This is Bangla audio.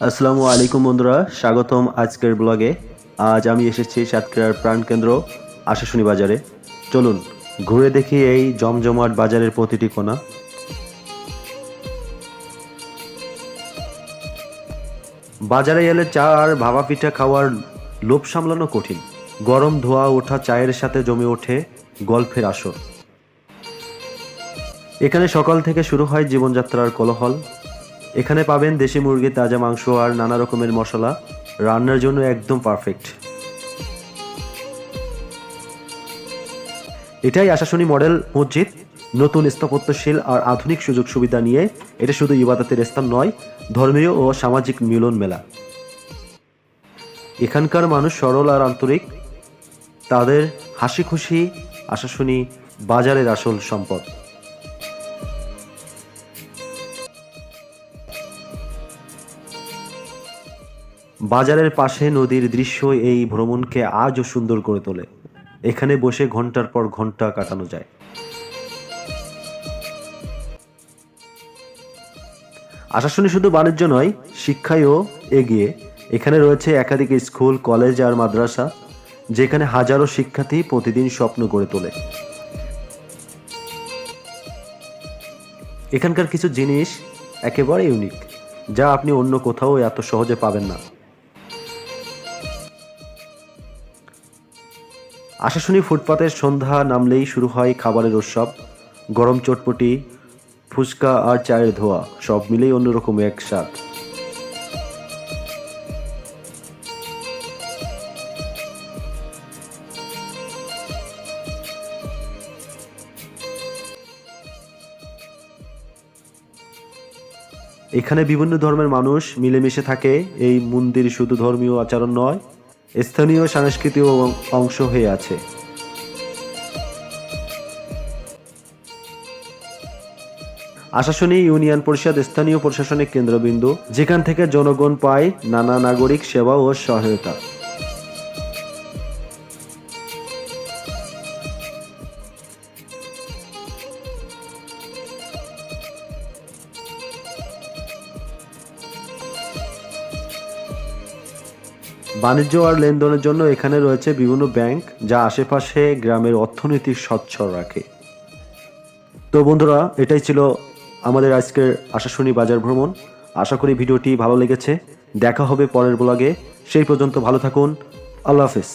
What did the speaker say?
আসসালামু আলাইকুম বন্ধুরা, স্বাগতম আজকের ব্লগে। আজ আমি এসেছি সাতক্ষীরার প্রাণকেন্দ্র আশাশুনি বাজারে। চলুন, ঘুরে দেখি এই জমজমাট বাজারের প্রতিটি কোণা বাজারে এলে চা আর ভাবা পিঠা খাওয়ার লোভ সামলানো কঠিন। গরম ধোয়া ওঠা চায়ের সাথে জমে ওঠে গল্পের আসর। এখানে সকাল থেকে শুরু হয় জীবনযাত্রার কোলাহল। এখানে পাবেন দেশি মুরগির তাজা মাংস আর নানা রকমের মশলা। রান্নার জন্য একদম পারফেক্ট এটাই আশাশুনি মডেল মসজিদ। নতুন স্থাপত্যশীল আর আধুনিক সুযোগ সুবিধা নিয়ে এটা শুধু ইবাদতের স্থান নয়, ধর্মীয় ও সামাজিক মিলন মেলা। এখানকার মানুষ সরল আর আন্তরিক। তাদের হাসি খুশি আশাশুনি বাজারের আসল সম্পদ। বাজারের পাশে নদীর দৃশ্য এই ভ্রমণকে আজও সুন্দর করে তোলে। এখানে বসে ঘণ্টার পর ঘণ্টা কাটানো যায়। আশাশুনি শুধু বাণিজ্য নয়, শিক্ষায়ও এগিয়ে। এখানে রয়েছে একাধিক স্কুল, কলেজ আর মাদ্রাসা, যেখানে হাজারো শিক্ষার্থী প্রতিদিন স্বপ্ন গড়ে তোলে। এখানকার কিছু জিনিস একেবারে ইউনিক, যা আপনি অন্য কোথাও এত সহজে পাবেন না। আশাশুনি ফুটপাতের সন্ধ্যা নামলেই শুরু হয় খাবারের উৎসব। গরম চটপটি, ফুচকা আর চায়ের ধোয়া, সব মিলেই অন্যরকম এক এখানে বিভিন্ন ধর্মের মানুষ মিলেমিশে থাকে। এই মন্দির শুধু ধর্মীয় আচরণ নয় স্থানীয় সাংস্কৃতিক অংশ হয়ে আছে। আশাশুনি ইউনিয়ন পরিষদ স্থানীয় প্রশাসনিক কেন্দ্রবিন্দু, যেখান থেকে জনগণ পায় নানা নাগরিক সেবা ও সহায়তা। বাণিজ্য আর লেনদেনের জন্য এখানে রয়েছে বিভিন্ন ব্যাংক, যা আশেপাশে গ্রামের অর্থনীতি সচ্ছল রাখে। তো বন্ধুরা, এটাই ছিল আমাদের আজকের আশাশুনি বাজার ভ্রমণ। আশা করি ভিডিওটি ভালো লেগেছে। দেখা হবে পরের ব্লগে সেই পর্যন্ত ভালো থাকুন। আল্লাহ হাফেজ।